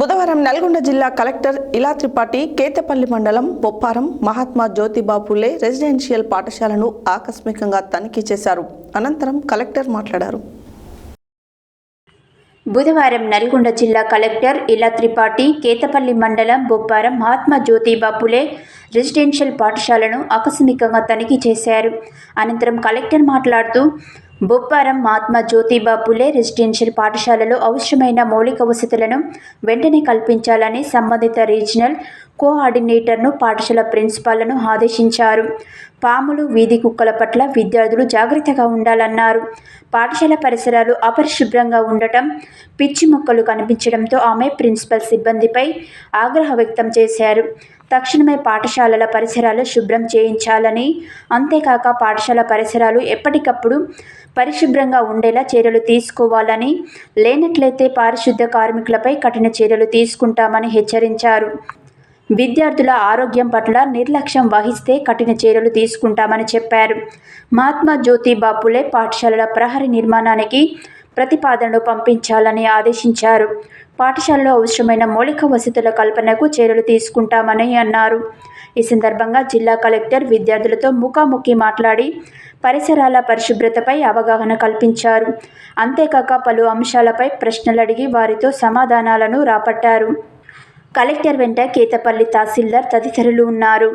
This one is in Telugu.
బుధవారం నల్గొండ జిల్లా కలెక్టర్ ఇలా త్రిపాఠి కేతపల్లి మండలం బొప్పారం మహాత్మా జ్యోతిబాపులే రెసిడెన్షియల్ పాఠశాలను ఆకస్మికంగా తనిఖీ చేశారు. అనంతరం కలెక్టర్ మాట్లాడారు. బుధవారం నల్గొండ జిల్లా కలెక్టర్ ఇలా త్రిపాఠి కేతపల్లి మండలం బొప్పారం మహాత్మా జ్యోతిబా పులే రెసిడెన్షియల్ పాఠశాలను ఆకస్మికంగా తనిఖీ చేశారు. అనంతరం కలెక్టర్ మాట్లాడుతూ బొప్పారం మహాత్మా జ్యోతిబా పులే రెసిడెన్షియల్ పాఠశాలలో అవసరమైన మౌలిక వసతులను వెంటనే కల్పించాలని సంబంధిత రీజనల్ కోఆర్డినేటర్ను పాఠశాల ప్రిన్సిపాల్ను ఆదేశించారు. పాములు వీధి కుక్కల పట్ల విద్యార్థులు జాగ్రత్తగా ఉండాలన్నారు. పాఠశాల పరిసరాలు అపరిశుభ్రంగా ఉండటం పిచ్చి మొక్కలు కనిపించడంతో ఆమె ప్రిన్సిపల్ సిబ్బందిపై ఆగ్రహం వ్యక్తం చేశారు. తక్షణమే పాఠశాలల పరిసరాలు శుభ్రం చేయించాలని అంతేకాక పాఠశాల పరిసరాలు ఎప్పటికప్పుడు పరిశుభ్రంగా ఉండేలా చర్యలు తీసుకోవాలని లేనట్లయితే పారిశుద్ధ కార్మికులపై కఠిన చర్యలు తీసుకుంటామని హెచ్చరించారు. విద్యార్థుల ఆరోగ్యం పట్ల నిర్లక్ష్యం వహిస్తే కఠిన చర్యలు తీసుకుంటామని చెప్పారు. మహాత్మా జ్యోతిబా పులే పాఠశాలల ప్రహరీ నిర్మాణానికి ప్రతిపాదనలు పంపించాలని ఆదేశించారు. పాఠశాలలో అవసరమైన మౌలిక వసతుల కల్పనకు చర్యలు తీసుకుంటామని అన్నారు. ఈ సందర్భంగా జిల్లా కలెక్టర్ విద్యార్థులతో ముఖాముఖి మాట్లాడి పరిసరాల పరిశుభ్రతపై అవగాహన కల్పించారు. అంతేకాక పలు అంశాలపై ప్రశ్నలు అడిగి వారితో సమాధానాలను రాపట్టారు. కలెక్టర్ వెంట కేతపల్లి తహసీల్దార్ తదితరులు ఉన్నారు.